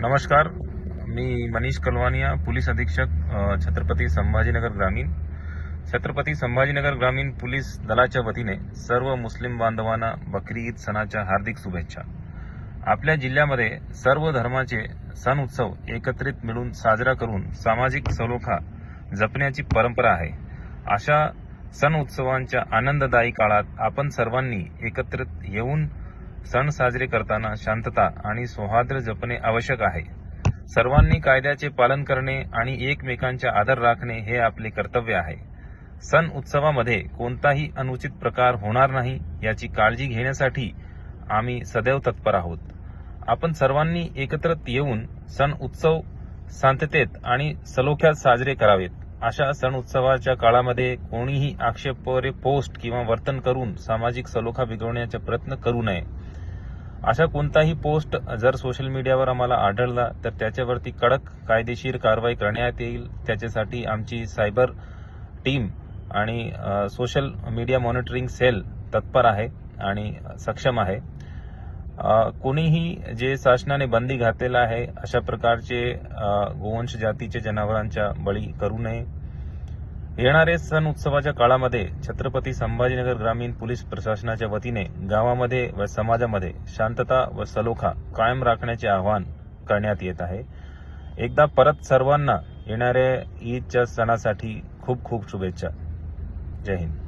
नमस्कार मी मनीष कलवानिया पोलीस अधीक्षक छत्रपती संभाजीनगर ग्रामीण. छत्रपती संभाजीनगर ग्रामीण पोलीस दलाच्या वतीने सर्व मुस्लिम बांधवांना बकरी ईद सणाच्या हार्दिक शुभेच्छा. आपल्या जिल्ह्यामध्ये सर्व धर्माचे सण उत्सव एकत्रित मिळून साजरा करून सामाजिक सलोखा जपण्याची परंपरा आहे. अशा सण उत्सवांच्या आनंददायी काळात आपण सर्वांनी एकत्रित येऊन सण साजरे करताना शांतता आणि सौहार्द जपणे आवश्यक आहे. सर्वांनी कायद्याचे पालन करणे आणि एकमेकांचा आदर राखणे हे आपले कर्तव्य आहे. सण उत्सवामध्ये कोणताही अनुचित प्रकार होणार नाही याची काळजी घेण्यासाठी आम्ही सदैव तत्पर आहोत. आपण सर्वांनी एकत्रित येऊन सण उत्सव शांततेत आणि सलोख्यात साजरे करावेत. अशा सण उत्सवाच्या काळामध्ये कोणीही आक्षेपरे पोस्ट किंवा वर्तन करून सामाजिक सलोखा बिघडवण्याचा प्रयत्न करू नये. अशा कोणताही पोस्ट जर सोशल मीडियावर आम्हाला आढळला तर त्याच्यावरती कडक कायदेशीर कारवाई करण्यात येईल. त्याच्यासाठी आमची सायबर टीम आणि सोशल मीडिया मॉनिटरिंग सेल तत्पर आहे आणि सक्षम आहे. कोणीही जे शासनाने बंदी घातलेला आहे अशा प्रकारचे गोवंश जातीच्या जनावरांच्या बळी करू नये. येणारे सण उत्सवाच्या काळामध्ये छत्रपती संभाजीनगर ग्रामीण पोलीस प्रशासनाच्या वतीने गावामध्ये व समाजामध्ये शांतता व सलोखा कायम राखण्याचे आवाहन करण्यात येत आहे. एकदा परत सर्वांना येणाऱ्या ईदच्या सणासाठी खूप खूप शुभेच्छा. जय हिंद.